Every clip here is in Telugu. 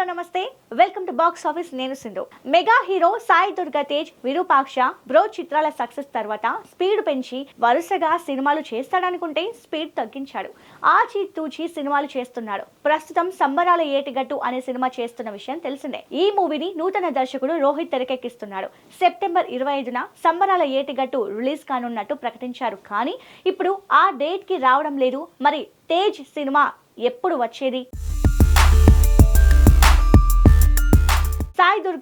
హలో నమస్తే. వెల్కమ్ టు బాక్స్ ఆఫీస్ నేను Sindhu. Mega hero Sai Durga Tej Virupaksha bro చిత్రాల సక్సెస్ తర్వాత స్పీడ్ పెంచి వరుసగా సినిమాలు చేస్తాడనుకుంటే స్పీడ్ తగ్గించాడు. ఆచి తూచి సినిమాలు చేస్తున్నాడు. ప్రస్తుతం సంబరాల ఏటిగట్టు అనే సినిమా చేస్తున్న విషయం తెలిసిందే. ఈ మూవీని నూతన దర్శకుడు రోహిత్ తెరకెక్కిస్తున్నాడు. సెప్టెంబర్ ఇరవై ఐదున సంబరాల ఏటిగట్టు రిలీజ్ కానున్నట్టు ప్రకటించారు. కానీ ఇప్పుడు ఆ డేట్కి రావడం లేదు. మరి తేజ్ సినిమా ఎప్పుడు వచ్చేది?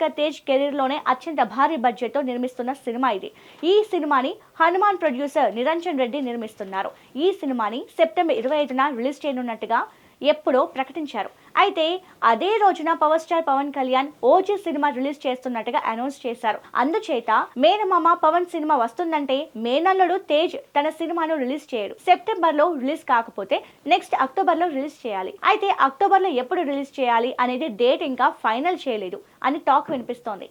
సాయి తేజ్ కెరీర్లోనే అత్యంత భారీ బడ్జెట్తో నిర్మిస్తున్న సినిమా ఇది. ఈ సినిమాని హనుమాన్ ప్రొడ్యూసర్ నిరంజన్ రెడ్డి నిర్మిస్తున్నారు. ఈ సినిమాని సెప్టెంబర్ ఇరవై ఐదున రిలీజ్ చేయనున్నట్టుగా ఎప్పుడో ప్రకటించారు. అయితే అదే రోజున power star Pawan Kalyan OG cinema release చేస్తున్నట్టుగా అనౌన్స్ చేశారు. అందుచేత మేనమామ పవన్ సినిమా వస్తుందంటే మేనల్లుడు తేజ్ తన సినిమాను రిలీజ్ చేయడు. సెప్టెంబర్లో రిలీజ్ కాకపోతే నెక్స్ట్ అక్టోబర్లో రిలీజ్ చేయాలి. అయితే అక్టోబర్లో ఎప్పుడు రిలీజ్ చేయాలి అనేది డేట్ ఇంకా ఫైనల్ చేయలేదు అని టాక్ వినిపిస్తోంది.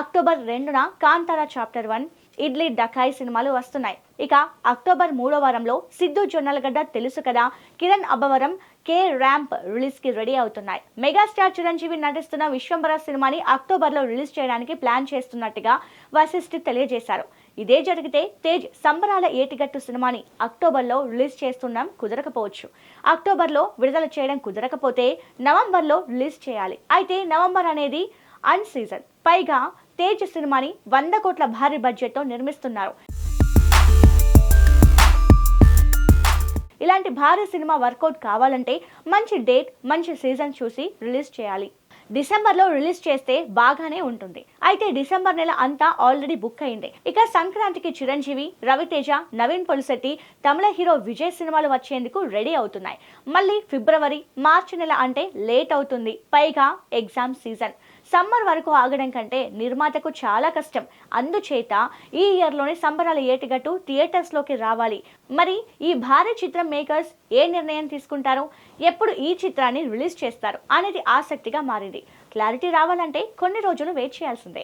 అక్టోబర్ రెండున Kantara chapter one Idli dacoit సినిమాలు వస్తున్నాయి. ఇక అక్టోబర్ మూడో వారంలో సిద్ధు జొన్నలగడ్డ తెలుసు కదా? కిరణ్ అబ్బవరం కే ర్యాంప్ రిలీజ్కి రెడీ అవుతున్నాయి. మెగాస్టార్ చిరంజీవి నటిస్తున్న విశ్వంబర సినిమాని అక్టోబర్లో రిలీజ్ చేయడానికి ప్లాన్ చేస్తున్నట్టుగా వశిష్ఠి తెలియజేశారు. ఇదే జరిగితే తేజ్ సంబరాల ఏటిగట్టు సినిమాని అక్టోబర్లో రిలీజ్ చేస్తున్నాం కుదరకపోవచ్చు. అక్టోబర్లో విడుదల చేయడం కుదరకపోతే నవంబర్లో రిలీజ్ చేయాలి. అయితే నవంబర్ అనేది అన్ సీజన్. పైగా తేజ్ సినిమాని వంద కోట్ల భారీ బడ్జెట్తో నిర్మిస్తున్నారు. ఇలాంటి భారీ సినిమా వర్కౌట్ కావాలంటే మంచి డేట్ మంచి సీజన్ చూసి రిలీజ్ చేయాలి. డిసెంబర్లో రిలీజ్ చేస్తే బాగానే ఉంటుంది. అయితే డిసెంబర్ నెల అంతా ఆల్రెడీ బుక్ అయింది. ఇక సంక్రాంతికి చిరంజీవి రవితేజ నవీన్ పొలిశెట్టి తమిళ హీరో విజయ్ సినిమాలు వచ్చేందుకు రెడీ అవుతున్నాయి. మళ్ళీ ఫిబ్రవరి మార్చి నెల అంటే లేట్ అవుతుంది. పైగా ఎగ్జామ్ సీజన్. సమ్మర్ వరకు ఆగడం కంటే నిర్మాతకు చాలా కష్టం. అందుచేత ఈ ఇయర్లోనే సంబరాల ఏటిగట్టు థియేటర్స్లోకి రావాలి. మరి ఈ భారీ చిత్రం మేకర్స్ ఏ నిర్ణయం తీసుకుంటారు? ఎప్పుడు ఈ చిత్రాన్ని రిలీజ్ చేస్తారు? అనేది ఆసక్తిగా మారింది. క్లారిటీ రావాలంటే కొన్ని రోజులు వెయిట్ చేయాల్సిందే.